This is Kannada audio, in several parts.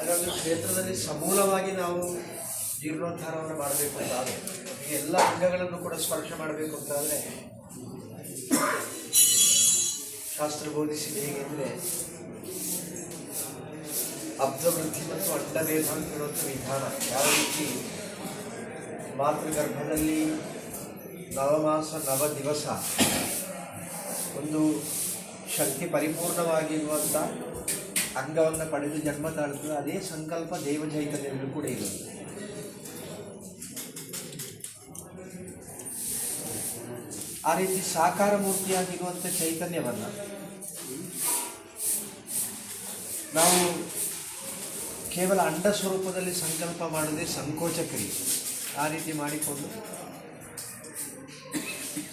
ಅದೊಂದು ಕ್ಷೇತ್ರದಲ್ಲಿ ಸಮೂಲವಾಗಿ ನಾವು ಜೀರ್ಣೋದ್ಧಾರವನ್ನು ಮಾಡಬೇಕು ಅಂತ ಆದರೆ, ಈ ಎಲ್ಲ ಅಂಗಗಳನ್ನು ಕೂಡ ಸ್ಪರ್ಶ ಮಾಡಬೇಕು ಅಂತಾದರೆ ಶಾಸ್ತ್ರ ಬೋಧಿಸಿದೆ ಹೇಗೆಂದರೆ ಅಬ್ಧವೃದ್ಧಿ ಮತ್ತು ಅಂಡಭೇದ ಅಂತ ಹೇಳುವಂಥ ವಿಧಾನ, ಯಾವ ರೀತಿ ಮಾತೃಗರ್ಭದಲ್ಲಿ ನವಮಾಸ, ನವ ದಿವಸ ಒಂದು ಶಕ್ತಿ ಪರಿಪೂರ್ಣವಾಗಿರುವಂಥ ಅಂಗವನ್ನು ಪಡೆದು ಜನ್ಮ ತಾಳುತ್ತದೆ ಅದೇ ಸಂಕಲ್ಪ ದೇವ ಚೈತನ್ಯದಲ್ಲೂ ಕೂಡ ಇರುತ್ತೆ ಆ ರೀತಿ ಸಾಕಾರ ಮೂರ್ತಿಯಾಗಿರುವಂಥ ಚೈತನ್ಯವನ್ನು ನಾವು ಕೇವಲ ಅಂಡ ಸ್ವರೂಪದಲ್ಲಿ ಸಂಕಲ್ಪ ಮಾಡದೆ ಸಂಕೋಚ ಕ್ರಿಯೆ. ಆ ರೀತಿ ಮಾಡಿಕೊಂಡು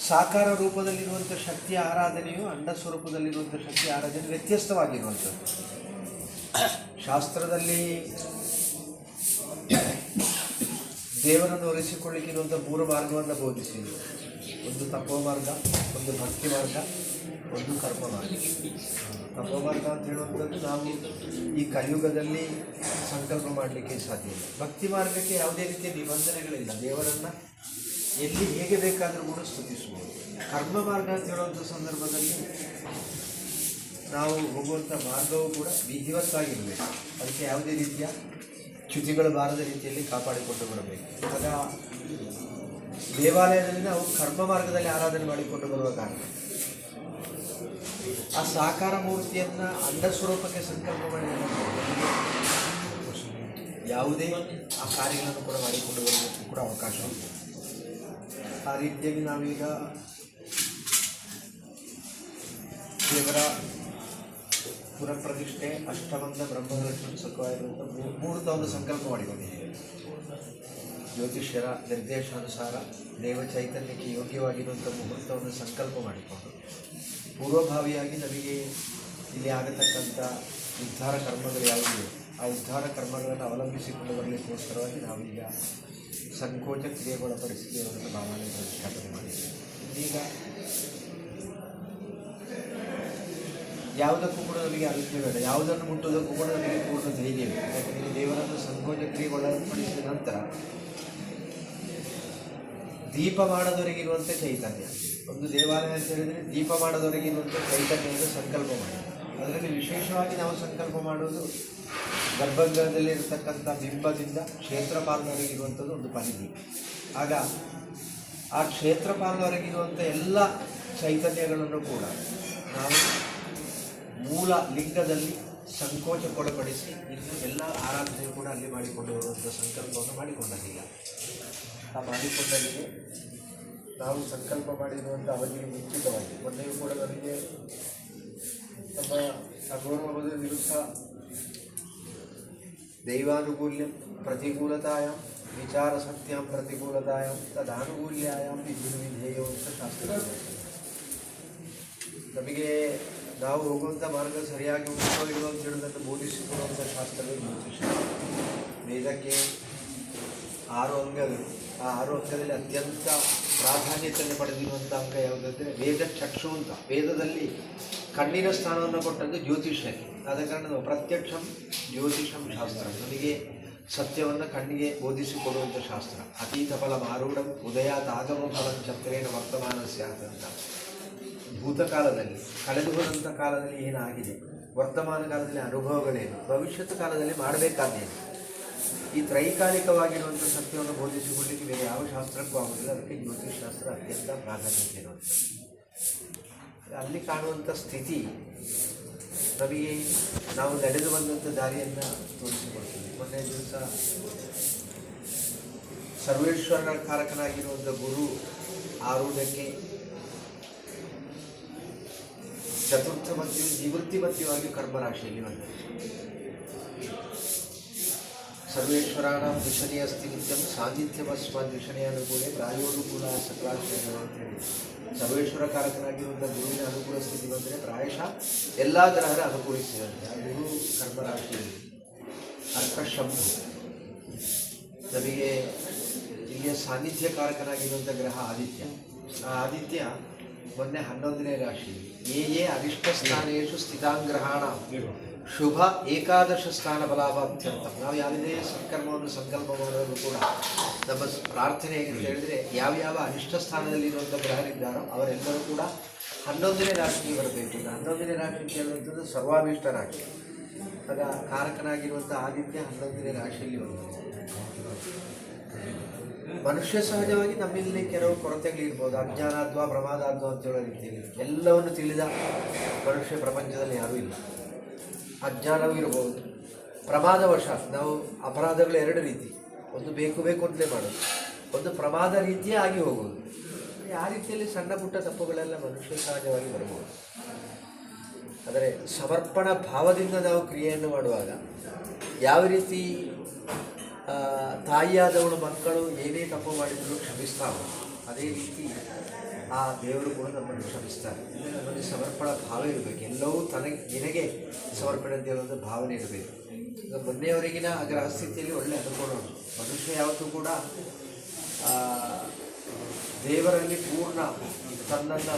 ಸಾಕಾರ ರೂಪದಲ್ಲಿರುವಂಥ ಶಕ್ತಿ ಆರಾಧನೆಯು ಅಂಡ ಸ್ವರೂಪದಲ್ಲಿರುವಂಥ ಶಕ್ತಿ ಆರಾಧನೆ ವ್ಯತ್ಯಸ್ತವಾಗಿರುವಂಥದ್ದು ಶಾಸ್ತ್ರದಲ್ಲಿ ದೇವರನ್ನು ಒಲಿಸಿಕೊಳ್ಳಿಕ್ಕಿರುವಂಥ ಮೂರು ಮಾರ್ಗವನ್ನು ಬೋಧಿಸಿದರು. ಒಂದು ತಪೋ ಮಾರ್ಗ, ಒಂದು ಭಕ್ತಿ ಮಾರ್ಗ, ಒಂದು ಕರ್ಮ ಮಾರ್ಗ. ತಪೋ ಮಾರ್ಗ ಅಂತ ಹೇಳುವಂಥದ್ದು ನಾವು ಈ ಕಲಿಯುಗದಲ್ಲಿ ಸಂಕಲ್ಪ ಮಾಡಲಿಕ್ಕೆ ಸಾಧ್ಯ ಇಲ್ಲ. ಭಕ್ತಿ ಮಾರ್ಗಕ್ಕೆ ಯಾವುದೇ ರೀತಿಯ ನಿಬಂಧನೆಗಳಿಲ್ಲ. ದೇವರನ್ನು ಎಲ್ಲಿ ಹೇಗೆ ಬೇಕಾದರೂ ಕೂಡ ಸ್ತುತಿಸಬಹುದು. ಕರ್ಮ ಮಾರ್ಗ ಅಂತ ಹೇಳುವಂಥ ಸಂದರ್ಭದಲ್ಲಿ ನಾವು ಹೋಗುವಂಥ ಮಾರ್ಗವು ಕೂಡ ವಿಧಿವತ್ತಾಗಿರಬೇಕು ಅದಕ್ಕೆ ಯಾವುದೇ ರೀತಿಯ ಚ್ಯುತಿಗಳು ಬಾರದ ರೀತಿಯಲ್ಲಿ ಕಾಪಾಡಿಕೊಂಡು ಬರಬೇಕು. ಆಗ ದೇವಾಲಯದಲ್ಲಿ ನಾವು ಕರ್ಮ ಮಾರ್ಗದಲ್ಲಿ ಆರಾಧನೆ ಮಾಡಿಕೊಂಡು ಬರುವ ಕಾರಣ. ಆ ಸಾಕಾರ ಮೂರ್ತಿಯನ್ನು ಅಂಡ ಸ್ವರೂಪಕ್ಕೆ ಸಂಕಲ್ಪ ಮಾಡಿ ಯಾವುದೇ ಆ ಕಾರ್ಯಗಳನ್ನು ಕೂಡ ಮಾಡಿಕೊಂಡು ಬರಬೇಕು ಕೂಡ ಅವಕಾಶ ಉಂಟು. ಆ ರೀತಿಯಾಗಿ ನಾವೀಗ ದೇವರ ಪುರಪ್ರತಿಷ್ಠೆ, ಅಷ್ಟಮಂದ ಬ್ರಹ್ಮದರ್ಶನ ಸುಖವಾಗಿರುವಂಥ ಮುಹೂರ್ತವನ್ನು ಸಂಕಲ್ಪ ಮಾಡಿಕೊಂಡಿದ್ದೇವೆ ಜ್ಯೋತಿಷ್ಯರ ನಿರ್ದೇಶಾನುಸಾರ ದೇವ ಚೈತನ್ಯಕ್ಕೆ ಯೋಗ್ಯವಾಗಿರುವಂಥ ಮುಹೂರ್ತವನ್ನು ಸಂಕಲ್ಪ ಮಾಡಿಕೊಂಡು, ಪೂರ್ವಭಾವಿಯಾಗಿ ನಮಗೆ ಇಲ್ಲಿ ಆಗತಕ್ಕಂಥ ಉದ್ಧಾರ ಕರ್ಮಗಳು ಯಾವುದಿವೆ ಆ ಉದ್ಧಾರ ಕರ್ಮಗಳನ್ನು ಅವಲಂಬಿಸಿಕೊಂಡು ಬರಲಿಕ್ಕೋಸ್ಕರವಾಗಿ ನಾವೀಗ ಸಂಕೋಚ ಕ್ರಿಯೆಗಳ ಪರಿಸ್ಥಿತಿಯನ್ನು ಭಾವನೆ ಪ್ರತಿಷ್ಠಾಪನೆ ಮಾಡಿದ್ದೇವೆ. ಈಗ ಯಾವುದಕ್ಕೂ ಕೂಡ ನಮಗೆ ಅಗತ್ಯ ಬೇಡ. ಯಾವುದನ್ನು ಮುಟ್ಟುವುದಕ್ಕೂ ಕೂಡ ನಮಗೆ ಪೂರ್ಣ ಧೈರ್ಯ ಯಾಕಂದರೆ ದೇವರನ್ನು ಸಂಕೋಚ ಕ್ರಿಯೆಗೊಳಪಡಿಸಿದ ನಂತರ ದೀಪ ಮಾಡದವರೆಗಿರುವಂಥ ಚೈತನ್ಯ. ಒಂದು ದೇವಾಲಯ ಅಂತ ಹೇಳಿದರೆ ದೀಪ ಮಾಡದವರೆಗಿರುವಂಥ ಚೈತನ್ಯವನ್ನು ಸಂಕಲ್ಪ ಮಾಡಿ. ಅದರಲ್ಲಿ ವಿಶೇಷವಾಗಿ ನಾವು ಸಂಕಲ್ಪ ಮಾಡುವುದು ಗರ್ಭಗೃಹದಲ್ಲಿರತಕ್ಕಂಥ ಬಿಂಬದಿಂದ ಕ್ಷೇತ್ರಪಾಲನವರೆಗಿರುವಂಥದ್ದು ಒಂದು ಪರಿಧಿ. ಆಗ ಆ ಕ್ಷೇತ್ರಪಾಲನವರೆಗಿರುವಂಥ ಎಲ್ಲ ಚೈತನ್ಯಗಳನ್ನು ಕೂಡ ನಾವು ಮೂಲ ಲಿಂಗದಲ್ಲಿ ಸಂಕೋಚಕ್ಕೊಳಪಡಿಸಿ ಇನ್ನು ಎಲ್ಲ ಆರಾಧನೆ ಕೂಡ ಅಲ್ಲಿ ಮಾಡಿಕೊಂಡು ಬರುವಂಥ ಸಂಕಲ್ಪವನ್ನು ಮಾಡಿಕೊಂಡಾಗೀಗ ಆ ಮಾಡಿಕೊಂಡಲ್ಲಿಗೆ ನಾವು ಸಂಕಲ್ಪ ಮಾಡಿರುವಂಥ ಅವಧಿಗೆ ಮುಂಚಿತವಾಗಿ ಮೊನ್ನೆಯೂ ಕೂಡ ನನಗೆ ನಮ್ಮ ಅಗೌರವದ ವಿರುದ್ಧ ದೈವಾನುಕೂಲ್ಯ ಪ್ರತಿಕೂಲತಾಯ, ವಿಚಾರ ಸತ್ಯಂ ಪ್ರತಿಕೂಲತಾಯ, ತದಾನುಕೂಲ್ಯಾಯ ವಿಧಿ ವಿಧೇಯೋ ಅಂತ ಶಾಸ್ತ್ರ ನಮಗೆ ನಾವು ಹೋಗುವಂಥ ಮಾರ್ಗ ಸರಿಯಾಗಿ ಇಲ್ಲೋ ಅಂತ ಹೇಳೋದನ್ನು ಬೋಧಿಸಿಕೊಡುವಂಥ ಜ್ಯೋತಿಷ್ಯ ವೇದಕ್ಕೆ ಆರು ಅಂಗಗಳು. ಆ ಆರು ಅಂಗದಲ್ಲಿ ಅತ್ಯಂತ ಪ್ರಾಧಾನ್ಯತೆಯನ್ನು ಪಡೆದಿರುವಂಥ ಅಂಗ ಯಾವುದಂದರೆ ವೇದ ಚಕ್ಷು ಅಂತ. ವೇದದಲ್ಲಿ ಕಣ್ಣಿನ ಸ್ಥಾನವನ್ನು ಕೊಟ್ಟದ್ದು ಜ್ಯೋತಿಷ್ಯಕ್ಕೆ ಆದ ಕಾರಣ ಪ್ರತ್ಯಕ್ಷಂ ಜ್ಯೋತಿಷಂ ಶಾಸ್ತ್ರ. ನಮಗೆ ಸತ್ಯವನ್ನು ಕಣ್ಣಿಗೆ ಬೋಧಿಸಿಕೊಡುವಂಥ ಶಾಸ್ತ್ರ. ಅತೀತ ಫಲ ಮಾರೂಢಂ ಉದಯಾತ್ ಆಗಮ ಫಲಂ ಚಕ್ರೇಣ ವರ್ತಮಾನ ಸ್ಯಾತ್ ಅಂತ. ಭೂತಕಾಲದಲ್ಲಿ ಕಳೆದು ಹೋದಂಥ ಕಾಲದಲ್ಲಿ ಏನಾಗಿದೆ? ವರ್ತಮಾನ ಕಾಲದಲ್ಲಿ ಅನುಭವಗಳೇನು? ಭವಿಷ್ಯತ್ ಕಾಲದಲ್ಲಿ ಮಾಡಬೇಕಾದೇನು ಈ ತ್ರೈಕಾಲಿಕವಾಗಿರುವಂಥ ಸತ್ಯವನ್ನು ಬೋಧಿಸಿಕೊಳ್ಳಿಕ್ಕೆ ಬೇರೆ ಯಾವ ಶಾಸ್ತ್ರಕ್ಕೂ ಆಗುವುದಿಲ್ಲ ಅದಕ್ಕೆ ಜ್ಯೋತಿಷ್ ಶಾಸ್ತ್ರ ಅತ್ಯಂತ ಪ್ರಾಧಾನ್ಯತೆ ಇರುವಂಥದ್ದು. ಅಲ್ಲಿ ಕಾಣುವಂಥ ಸ್ಥಿತಿ ನಮಗೆ ನಾವು ನಡೆದು ಬಂದಂಥ ದಾರಿಯನ್ನು ತೋರಿಸಿಕೊಡ್ತೀವಿ ಮೊನ್ನೆ ದಿವಸ ಸರ್ವೇಶ್ವರ ಕಾರಕನಾಗಿರುವಂಥ ಗುರು ಆರುಢಕ್ಕೆ ಚತುರ್ಥ ಮಧ್ಯವು ನಿವೃತ್ತಿ ಮಧ್ಯವಾಗಿ ಕರ್ಮರಾಶಿಯಲ್ಲಿ ಬಂದಿದೆ ಸರ್ವೇಶ್ವರಾಣ ದೂಷಣೆಯ ಅಸ್ತಿ ನಿತ್ಯಂ ಸಾನ್ನಿಧ್ಯವಸ್ಮಾತ್ ದ್ವಿಷಣಿ ಅನುಕೂಲ, ಪ್ರಾಯೋನುಕೂಲ ಸಕಲಾಶ್ರಯ ಸರ್ವೇಶ್ವರ ಕಾರಕನಾಗಿರುವಂಥ ಗುರುವಿನ ಅನುಕೂಲ ಸ್ಥಿತಿ ಬಂದರೆ ಪ್ರಾಯಶಃ ಎಲ್ಲ ಗ್ರಹರ ಅನುಕೂಲಿಸಿದಂತೆ ಆ ಗುರು ಕರ್ಮರಾಶಿಯಲ್ಲಿ. ಅರ್ಕಶಂಭು ನಮಗೆ ಇಲ್ಲಿಯ ಸಾನ್ನಿಧ್ಯ ಕಾರಕನಾಗಿರುವಂಥ ಗ್ರಹ ಆದಿತ್ಯ. ಆ ಆದಿತ್ಯ ಮೊನ್ನೆ ಹನ್ನೊಂದನೇ ರಾಶಿ. ಯೇ ಯೇ ಅರಿಷ್ಟ ಸ್ಥಾನೇಶು ಸ್ಥಿತಾಂಗ್ರಹಣ. ಶುಭ ಏಕಾದಶ ಸ್ಥಾನ ಬಲಾಭಾತ್ಯಂತ ನಾವು ಯಾವುದೇ ಸಂಕಲ್ಪವನ್ನು ಸಂಕಲ್ಪ ಮಾಡೋದು ಕೂಡ ನಮ್ಮ ಪ್ರಾರ್ಥನೆ ಹೇಗೆ ಅಂತ ಹೇಳಿದ್ರೆ ಯಾವ್ಯಾವ ಅನಿಷ್ಟ ಸ್ಥಾನದಲ್ಲಿ ಇರುವಂಥ ಗ್ರಹರಿದ್ದಾರೋ ಅವರೆಲ್ಲರೂ ಕೂಡ ಹನ್ನೊಂದನೇ ರಾಶಿಗೆ ಬರಬೇಕು. ಹನ್ನೊಂದನೇ ರಾಶಿ ಅಂತ ಹೇಳುವಂಥದ್ದು ಸರ್ವಾಭೀಷ್ಟ ರಾಶಿ. ಆಗ ಕಾರಕನಾಗಿರುವಂಥ ಆದಿತ್ಯ ಹನ್ನೊಂದನೇ ರಾಶಿಯಲ್ಲಿ ಬರುತ್ತದೆ ಮನುಷ್ಯ ಸಹಜವಾಗಿ ನಮ್ಮಲ್ಲಿ ಕೆಲವು ಕೊರತೆಗಳಿರ್ಬೋದು. ಅಜ್ಞಾನ ಅಥವಾ ಪ್ರಮಾದ ಅಥವಾ ಅಂತ ಹೇಳೋ ರೀತಿಯಲ್ಲಿ. ಎಲ್ಲವನ್ನು ತಿಳಿದ ಮನುಷ್ಯ ಪ್ರಪಂಚದಲ್ಲಿ ಯಾರೂ ಇಲ್ಲ. ಅಜ್ಞಾನವೂ ಇರಬಹುದು. ಪ್ರಮಾದವಶ, ನಾವು ಅಪರಾಧಗಳು ಎರಡು ರೀತಿ. ಒಂದು ಬೇಕು ಬೇಕು ಅಂತಲೇ ಮಾಡೋದು. ಒಂದು ಪ್ರಮಾದ ರೀತಿಯೇ ಆಗಿ ಹೋಗೋದು. ಯಾವ ರೀತಿಯಲ್ಲಿ ಸಣ್ಣ ಪುಟ್ಟ ತಪ್ಪುಗಳೆಲ್ಲ ಮನುಷ್ಯ ಸಹಜವಾಗಿ ಬರಬಹುದು. ಆದರೆ ಸಮರ್ಪಣ ಭಾವದಿಂದ ನಾವು ಕ್ರಿಯೆಯನ್ನು ಮಾಡುವಾಗ ಯಾವ ರೀತಿ ತಾಯಿಯಾದವಳು ಮಕ್ಕಳು ಏನೇ ತಪ್ಪು ಮಾಡಿದರೂ ಕ್ಷಮಿಸ್ತಾವೆ. ಅದೇ ರೀತಿ ಆ ದೇವರು ಕೂಡ ನಮ್ಮನ್ನು ಕ್ಷಮಿಸ್ತಾರೆ. ಅಂದರೆ ನಮ್ಮಲ್ಲಿ ಸಮರ್ಪಣ ಭಾವ ಇರಬೇಕು. ಎಲ್ಲವೂ ತನಗೆ ನಿನಗೆ ಸಮರ್ಪಣೆ ಹೇಳುವಂಥ ಭಾವನೆ ಇರಬೇಕು. ಈಗ ಮೊನ್ನೆಯವರೆಗಿನ ಅಗ್ರಹ ಗ್ರಹಸ್ಥಿತಿಯಲ್ಲಿ ಒಳ್ಳೆ ಅನುಕೂಲ ಮನುಷ್ಯ ಯಾವತ್ತೂ ಕೂಡ ದೇವರಲ್ಲಿ ಪೂರ್ಣ ತನ್ನನ್ನು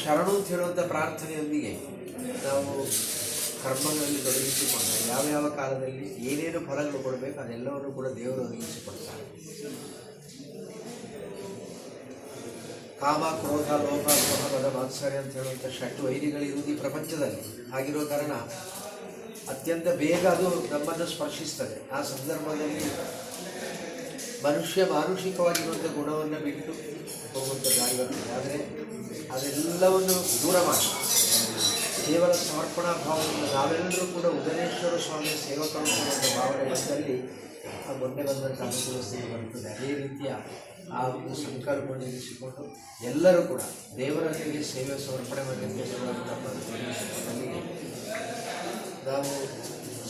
ಶರಣು ಅಂತ ಹೇಳುವಂಥ ಪ್ರಾರ್ಥನೆಯೊಂದಿಗೆ ನಾವು ಕರ್ಮಗಳಲ್ಲಿ ತೊಡಗಿಸಿಕೊಂಡ ಯಾವ ಯಾವ ಕಾಲದಲ್ಲಿ ಏನೇನು ಫಲಗಳು ಕೊಡಬೇಕು ಅದೆಲ್ಲವನ್ನು ಕೂಡ ದೇವರು ಒದಗಿಸಿಕೊಡ್ತಾರೆ ಕಾಮ, ಕ್ರೋಧ ಲೋಭ ಮದ, ಮಾತ್ಸರ್ಯ ಅಂತ ಹೇಳುವಂಥ ಷಟ್ ವೈರಿಗಳಿರುವುದು ಈ ಪ್ರಪಂಚದಲ್ಲಿ. ಆಗಿರೋ ಕಾರಣ ಅತ್ಯಂತ ಬೇಗ ಅದು ನಮ್ಮನ್ನು ಸ್ಪರ್ಶಿಸ್ತದೆ. ಆ ಸಂದರ್ಭದಲ್ಲಿ ಮನುಷ್ಯ ಮಾನುಷಿಕವಾಗಿರುವಂಥ ಗುಣವನ್ನು ಬಿಟ್ಟು ಹೋಗುವಂಥ ಬರ್ತದೆ ಆದರೆ ಅದೆಲ್ಲವನ್ನು ದೂರ ಮಾಡಿ ಕೇವಲ ಸಮರ್ಪಣಾ ಭಾವದಿಂದ ನಾವೆಲ್ಲರೂ ಕೂಡ ಉದಯೇಶ್ವರ ಸ್ವಾಮಿಯ ಸೇವಕರು ಅನ್ನುವಂಥ ಭಾವನೆ ಬಂದಲ್ಲಿ ಆ ಮೊನ್ನೆ ಬಂದಂಥ ಅನುಕೂಲ ಬರುತ್ತದೆ ಅದೇ ರೀತಿಯ ಆ ಒಂದು ಸಂಕಲ್ಪವನ್ನು ಇರಿಸಿಕೊಂಡು ಎಲ್ಲರೂ ಕೂಡ ದೇವರಲ್ಲಿ ಸೇವೆ ಸಮರ್ಪಣೆ ಮಾಡಲಿಕ್ಕೆ ತೊಡಗಿಸಿಕೊಂಡಲ್ಲಿಗೆ ನಾವು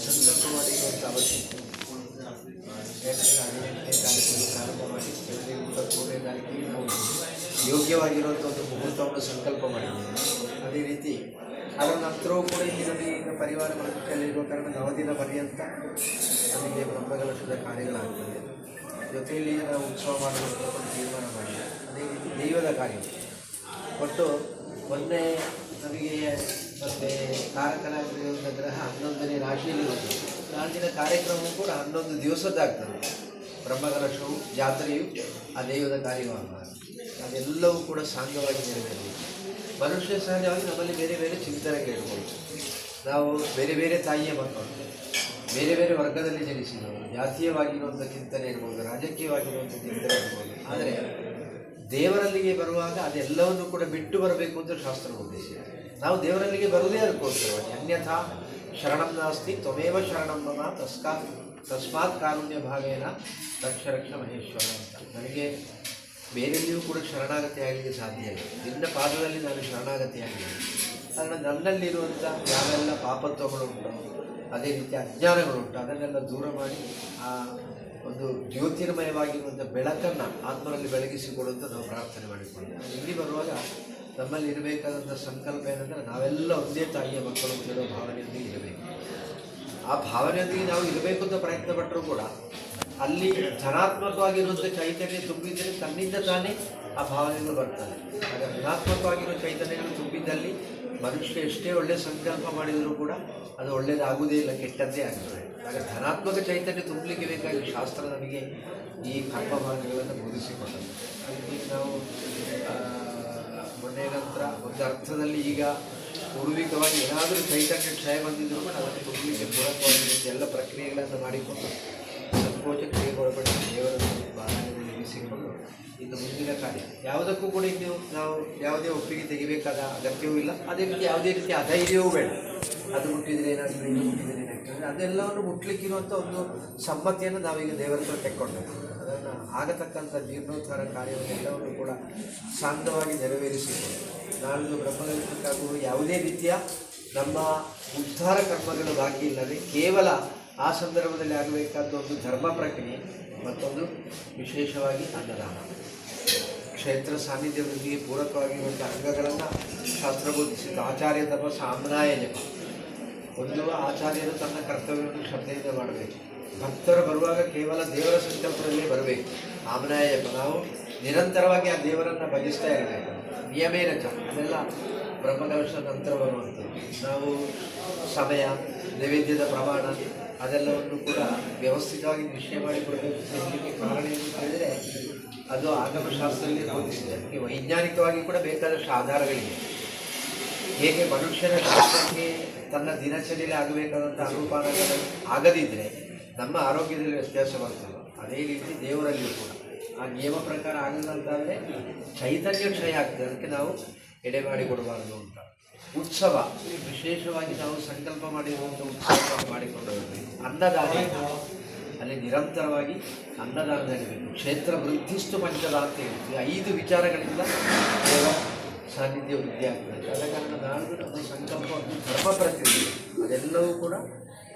ಸಂಕಲ್ಪ ಮಾಡಿರುವಂಥ ಅವಶ್ಯಕತೆ ಯಾಕಂದರೆ ಪ್ರಾರಂಭ ಮಾಡಿ ತಾರೀಕಿಗೆ ನಾವು ಯೋಗ್ಯವಾಗಿರುವಂಥ ಒಂದು ಮುಹೂರ್ತವನ್ನು ಸಂಕಲ್ಪ ಮಾಡಿದ್ದೇವೆ. ಅದೇ ರೀತಿ ಅದರ ನಂತರವೂ ಕೂಡ ಈ ನಮಗೆ ಪರಿವಾರ ಬದುಕಲ್ಲಿರುವ ಕಾರಣ ನವದಿನ ಪರ್ಯಂತ ನಮಗೆ ಬ್ರಹ್ಮಕಲಶದ ಕಾರ್ಯಗಳಾಗ್ತದೆ. ಜೊತೆಯಲ್ಲಿ ನಾವು ಉತ್ಸವ ಒಂದು ತೀರ್ಮಾನ ಮಾಡಿ. ಅದೇ ರೀತಿ ದೈವದ ಕಾರ್ಯ. ಒಟ್ಟು ಮೊನ್ನೆ ನಮಗೆ ಮತ್ತು ತಾರಕನಾಗಿರುವಂಥ ಗ್ರಹ ಹನ್ನೊಂದನೇ ರಾಶಿಯಲ್ಲಿರುವುದು ನಾಳಿನ ಕಾರ್ಯಕ್ರಮವು ಕೂಡ ಹನ್ನೊಂದು ದಿವಸದ್ದಾಗ್ತದೆ. ಬ್ರಹ್ಮಕಲಶವು ಜಾತ್ರೆಯು ಆ ದೈವದ ಕಾರ್ಯವಾಗುವಾಗ ಅದೆಲ್ಲವೂ ಕೂಡ ಸಾಂಗವಾಗಿ ನೆರವೇರಬೇಕು ಮನುಷ್ಯ ಸಹಜವಾಗಿ ನಮ್ಮಲ್ಲಿ ಬೇರೆ ಬೇರೆ ಚಿಂತನೆ ಇರ್ಬೋದು ನಾವು ಬೇರೆ ಬೇರೆ ತಾಯಿಯ ಮಕ್ಕಳು, ಬೇರೆ ಬೇರೆ ವರ್ಗದಲ್ಲಿ ಜನಿಸಿದವರು, ಜಾತೀಯವಾಗಿರುವಂಥ ಚಿಂತನೆ ಇರ್ಬೋದು, ರಾಜಕೀಯವಾಗಿರುವಂಥ ಚಿಂತನೆ ಇರ್ಬೋದು. ಆದರೆ ದೇವರಲ್ಲಿಗೆ ಬರುವಾಗ ಅದೆಲ್ಲವನ್ನು ಕೂಡ ಬಿಟ್ಟು ಬರಬೇಕು ಅಂತ ಶಾಸ್ತ್ರ ಉದ್ದೇಶ ನಾವು ದೇವರಲ್ಲಿಗೆ ಬರುವುದೇ ಅದಕ್ಕೋಸ್ಕರವಾಗಿ ಅನ್ಯಥಾ ಶರಣಂ ನಾಸ್ತಿ, ತ್ವಮೇವ ಶರಣಂ ಮಮ, ತಸ್ಕಾತ್, ತಸ್ಮಾತ್ ಕಾರುಣ್ಯ ಭಾವೇನ ರಕ್ಷ ರಕ್ಷ ಮಹೇಶ್ವರ ಅಂತ. ನನಗೆ ಬೇರೆಲ್ಲಿಯೂ ಕೂಡ ಶರಣಾಗತಿ ಆಗಲಿಕ್ಕೆ ಸಾಧ್ಯ ಇಲ್ಲ. ನಿನ್ನ ಪಾದದಲ್ಲಿ ನಾನು ಶರಣಾಗತಿ ಆಗಿದೆ ಕಾರಣ ನನ್ನಲ್ಲಿರುವಂಥ ಯಾವೆಲ್ಲ ಪಾಪತ್ವಗಳುಂಟು, ಅದೇ ರೀತಿ ಅಜ್ಞಾನಗಳುಂಟು, ಅದನ್ನೆಲ್ಲ ದೂರ ಮಾಡಿ ಆ ಒಂದು ಜ್ಯೋತಿರ್ಮಯವಾಗಿರುವಂಥ ಬೆಳಕನ್ನು ಆತ್ಮರಲ್ಲಿ ಬೆಳಗಿಸಿಕೊಡುವಂಥ ನಾವು ಪ್ರಾರ್ಥನೆ ಮಾಡಿಕೊಳ್ಳಿ ಇಲ್ಲಿ ಬರುವಾಗ ನಮ್ಮಲ್ಲಿ ಇರಬೇಕಾದಂಥ ಸಂಕಲ್ಪ ಏನಂದರೆ ನಾವೆಲ್ಲ ಒಂದೇ ತಾಯಿಯ ಮಕ್ಕಳು ಅಂತ ಹೇಳೋ ಭಾವನೆಯೊಂದಿಗೆ ಇರಬೇಕು. ಆ ಭಾವನೆಯೊಂದಿಗೆ ನಾವು ಇರಬೇಕು ಅಂತ ಪ್ರಯತ್ನ ಪಟ್ಟರೂ ಕೂಡ ಅಲ್ಲಿ ಧನಾತ್ಮಕವಾಗಿರುವಂಥ ಚೈತನ್ಯ ತುಂಬಿದರೆ ತನ್ನಿಂದ ತಾನೇ ಆ ಭಾವನೆಗಳು ಬರ್ತದೆ ಆಗ ಋಣಾತ್ಮಕವಾಗಿರೋ ಚೈತನ್ಯಗಳು ತುಂಬಿದ್ದಲ್ಲಿ ಮನುಷ್ಯ ಎಷ್ಟೇ ಒಳ್ಳೆಯ ಸಂಕಲ್ಪ ಮಾಡಿದರೂ ಕೂಡ ಅದು ಒಳ್ಳೆಯದಾಗುವುದೇ ಇಲ್ಲ, ಕೆಟ್ಟದ್ದೇ ಆಗ್ತದೆ. ಆಗ ಧನಾತ್ಮಕ ಚೈತನ್ಯ ತುಂಬಲಿಕ್ಕೆ ಬೇಕಾಗಿ ಶಾಸ್ತ್ರ ನಮಗೆ ಈ ಕರ್ಮ ಭಾಗಗಳನ್ನು ಬೋಧಿಸಿಕೊಟ್ಟದ್ದು. ಅದಕ್ಕೆ ನಾವು ಮೊನ್ನೆ ನಂತರ ಒಂದು ಅರ್ಥದಲ್ಲಿ ಈಗ ಪೂರ್ವಿಕವಾಗಿ ಏನಾದರೂ ಚೈತನ್ಯ ಕ್ಷಯ ಬಂದಿದ್ದರೂ ಕೂಡ ಅದನ್ನು ತುಂಬಲಿಕ್ಕೆ ಪೂರಕವಾಗಿರುತ್ತೆ ಎಲ್ಲ ಪ್ರಕ್ರಿಯೆಗಳನ್ನು ಮಾಡಿಕೊಂಡು ಸಂಕೋಚ ಕ್ರಿಯೆಗೊಳಪಟ್ಟು ದೇವರನ್ನು ಬಾಗಿಲಲ್ಲಿ ಇರಿಸಿಕೊಂಡು ಇನ್ನು ಮುಂದಿನ ಕಾರ್ಯ ಯಾವುದಕ್ಕೂ ಕೂಡ ಇನ್ನು ನಾವು ಯಾವುದೇ ಒಪ್ಪಿಗೆ ತೆಗಿಬೇಕಾದ ಅಗತ್ಯವೂ ಇಲ್ಲ ಅದೇ ರೀತಿ ಯಾವುದೇ ರೀತಿ ಅಧೈರ್ಯವೂ ಬೇಡ ಅದು ಮುಟ್ಟಿದರೆ ಏನಾದರೂ ಇದು ಮುಟ್ಟಿದರೆ ಏನಾಗ್ತದೆ ಅದೆಲ್ಲವನ್ನು ಮುಟ್ಲಿಕ್ಕಿರುವಂಥ ಒಂದು ಸಮ್ಮತಿಯನ್ನು ನಾವೀಗ ದೇವರ ಹತ್ರ ತೆಕ್ಕೊಂಡದ್ದು ಅದನ್ನು ಆಗತಕ್ಕಂಥ ಜೀರ್ಣೋದ್ಧಾರ ಕಾರ್ಯವನ್ನೆಲ್ಲವನ್ನು ಕೂಡ ಶಾಂತವಾಗಿ ನೆರವೇರಿಸಿದ್ದೇವೆ ನಾಳಿದು ಬ್ರಹ್ಮಗಲಿಕಾಗುವ ಯಾವುದೇ ರೀತಿಯ ನಮ್ಮ ಉದ್ಧಾರ ಕರ್ಮಗಳು ಬಾಕಿ ಇಲ್ಲದೆ ಕೇವಲ ಆ ಸಂದರ್ಭದಲ್ಲಿ ಆಗಬೇಕಾದ ಒಂದು ಧರ್ಮ ಪ್ರಕ್ರಿಯೆ ಮತ್ತೊಂದು ವಿಶೇಷವಾಗಿ ಅನ್ನದಾನ. ಕ್ಷೇತ್ರ ಸಾನ್ನಿಧ್ಯವೊಂದಿಗೆ ಪೂರಕವಾಗಿ ಒಂದು ಅಂಗಗಳನ್ನು ಶಾಸ್ತ್ರ ಆಚಾರ್ಯ ಧರ್ಮ ಸಾಮ್ರಾಯ ಜಪ ಒಂದು ಆಚಾರ್ಯರು ತನ್ನ ಕರ್ತವ್ಯವನ್ನು ಶ್ರದ್ಧೆಯಿಂದ ಮಾಡಬೇಕು. ಭಕ್ತರು ಬರುವಾಗ ಕೇವಲ ದೇವರ ಸಂಕಲ್ಪದಲ್ಲೇ ಬರಬೇಕು. ಆಮ್ರಾಯ ಜಪ ನಾವು ನಿರಂತರವಾಗಿ ಆ ದೇವರನ್ನು ಭಜಿಸ್ತಾ ಇರಬೇಕು. ನಿಯಮೇನ ಚ, ಅದೆಲ್ಲ ಬ್ರಹ್ಮಕಲಶ ನಂತರ ಬರುವಂಥದ್ದು. ನಾವು ಸಮಯ, ನೈವೇದ್ಯದ ಪ್ರಮಾಣ ಅದೆಲ್ಲವನ್ನು ಕೂಡ ವ್ಯವಸ್ಥಿತವಾಗಿ ನಿಶ್ಚಯ ಮಾಡಿಕೊಡಬೇಕು ಕಾರಣ ಏನು ಹೇಳಿದರೆ, ಅದು ಆಗಮಶಾಸ್ತ್ರದಲ್ಲಿ ಬೋಧಿಸಿದೆ ಅದಕ್ಕೆ ವೈಜ್ಞಾನಿಕವಾಗಿ ಕೂಡ ಬೇಕಾದಷ್ಟು ಆಧಾರಗಳಿವೆ. ಹೇಗೆ ಮನುಷ್ಯನ ಶಾಸ್ತ್ರಕ್ಕೆ ತನ್ನ ದಿನಚರಿಯಲ್ಲಿ ಆಗಬೇಕಾದಂಥ ಅನುಪಾನಗಳು ಆಗದಿದ್ದರೆ ನಮ್ಮ ಆರೋಗ್ಯದಲ್ಲಿ ವ್ಯತ್ಯಾಸ ಬರ್ತದೆ. ಅದೇ ರೀತಿ ದೇವರಲ್ಲಿಯೂ ಕೂಡ. ಆ ನಿಯಮ ಪ್ರಕಾರ ಆಗಲ್ಲ ಚೈತನ್ಯ ಕ್ಷಯ ಆಗ್ತದೆ. ಅದಕ್ಕೆ ನಾವು ಎಡೆ ಮಾಡಿಕೊಡಬಾರದು ಅಂತ. ಉತ್ಸವ, ವಿಶೇಷವಾಗಿ ನಾವು ಸಂಕಲ್ಪ ಮಾಡಿರುವಂಥ ಉತ್ಸವ ಮಾಡಿಕೊಂಡು ಅನ್ನದಾನ ಅಲ್ಲಿ ನಿರಂತರವಾಗಿ ಅನ್ನದಾನ ನಡೀಬೇಕು ಕ್ಷೇತ್ರ ವೃದ್ಧಿಷ್ಟು ಅಂತ ಹೇಳ್ತೀವಿ. ಐದು ವಿಚಾರಗಳಿಂದ ದೇವ ಸಾನ್ನಿಧ್ಯ ವೃದ್ಧಿ ಆಗ್ತದೆ. ಆದ ಕಾರಣ ನಾನು ನಮ್ಮ ಧರ್ಮ ಪ್ರತಿನಿಧಿ. ಅದೆಲ್ಲವೂ ಕೂಡ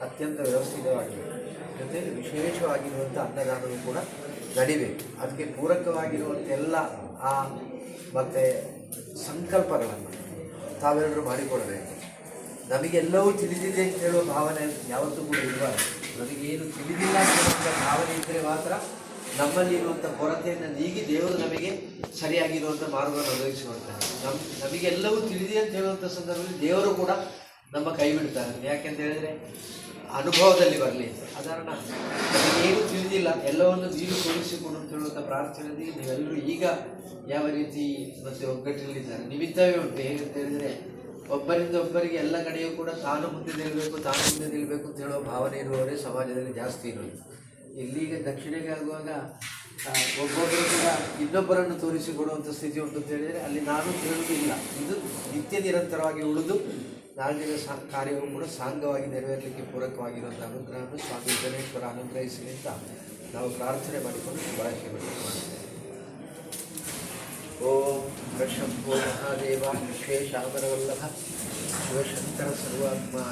ಅತ್ಯಂತ ವ್ಯವಸ್ಥಿತವಾಗಿದೆ. ಜೊತೆಗೆ ವಿಶೇಷವಾಗಿರುವಂಥ ಅನ್ನದಾನವೂ ಕೂಡ ನಡಿಬೇಕು. ಅದಕ್ಕೆ ಪೂರಕವಾಗಿರುವಂಥ ಎಲ್ಲ ಆ ಮತ್ತು ಸಂಕಲ್ಪಗಳನ್ನು ತಾವೆಲ್ಲರೂ ಮಾಡಿಕೊಡಬೇಕು ನಮಗೆಲ್ಲವೂ ತಿಳಿದಿದೆ ಅಂತ ಹೇಳುವ ಭಾವನೆ ಯಾವತ್ತೂ ಕೂಡ ಇರಬಾರ್ದು ನಮಗೇನು ತಿಳಿದಿಲ್ಲ ಅಂತ ಹೇಳುವಂಥ ಭಾವನೆ ಇದ್ದರೆ ಮಾತ್ರ ನಮ್ಮಲ್ಲಿ ಇರುವಂಥ ಕೊರತೆಯನ್ನು ನೀಗಿ ದೇವರು ನಮಗೆ ಸರಿಯಾಗಿರುವಂಥ ಮಾರ್ಗವನ್ನು ಒದಗಿಸಿಕೊಡ್ತಾರೆ ನಮ್ಮ ನಮಗೆಲ್ಲವೂ ತಿಳಿದಿದೆ ಅಂತ ಹೇಳುವಂಥ ಸಂದರ್ಭದಲ್ಲಿ ದೇವರು ಕೂಡ ನಮ್ಮ ಕೈ ಬಿಡ್ತಾರೆ. ಯಾಕೆಂತ ಹೇಳಿದ್ರೆ ಅನುಭವದಲ್ಲಿ ಬರಲಿ. ಸಾಧಾರಣ ನಮಗೇನು ತಿಳಿದಿಲ್ಲ, ಎಲ್ಲವನ್ನು ನೀರು ತೋರಿಸಿಕೊಡು ಅಂತ ಹೇಳುವಂಥ ಪ್ರಾರ್ಥನೆಯಲ್ಲಿ ನೀವೆಲ್ಲರೂ ಈಗ ಯಾವ ರೀತಿ ಮತ್ತೆ ಒಗ್ಗಟ್ಟಿನಲ್ಲಿದ್ದಾರೆ. ನಿಮಿತ್ತವೇ ಉಂಟು. ಹೇಗಂತ ಹೇಳಿದ್ರೆ ಒಬ್ಬರಿಂದ ಒಬ್ಬರಿಗೆ ಎಲ್ಲ ಕಡೆಯೂ ಕೂಡ ತಾನು ಮುಂದೆ ನಿಲ್ಲಬೇಕು ತಾನು ಮುಂದೆ ನಿಲ್ಲಬೇಕು ಅಂತ ಹೇಳುವ ಭಾವನೆ ಇರುವವರೇ ಸಮಾಜದಲ್ಲಿ ಜಾಸ್ತಿ ಇರೋದು. ಇಲ್ಲಿಗೆ ದಕ್ಷಿಣೆಗೆ ಆಗುವಾಗ ಒಬ್ಬೊಬ್ಬರು ಕೂಡ ಇನ್ನೊಬ್ಬರನ್ನು ತೋರಿಸಿಕೊಡುವಂಥ ಸ್ಥಿತಿ ಉಂಟು ಅಂತ ಹೇಳಿದರೆ ಅಲ್ಲಿ ನಾನು ಹೇಳುವುದಿಲ್ಲ. ಇದು ನಿತ್ಯ ನಿರಂತರವಾಗಿ ಉಳಿದು ನಾಲ್ಕಿನ ಸಾ, ಕಾರ್ಯವೂ ಕೂಡ ಸಾಂಗವಾಗಿ ನೆರವೇರಲಿಕ್ಕೆ ಪೂರಕವಾಗಿರುವಂಥ ಅನುಗ್ರಹವನ್ನು ಸ್ವಾಮಿ ಗಣೇಶ್ವರ ಅನುಗ್ರಹಿಸಲಿ ಅಂತ ನಾವು ಪ್ರಾರ್ಥನೆ ಮಾಡಿಕೊಂಡು ಬಳಕೆ ఓం ప్రశంభో మహాదేవ విశ్వేశామరవల్లభ శివశంకర సర్వాత్మా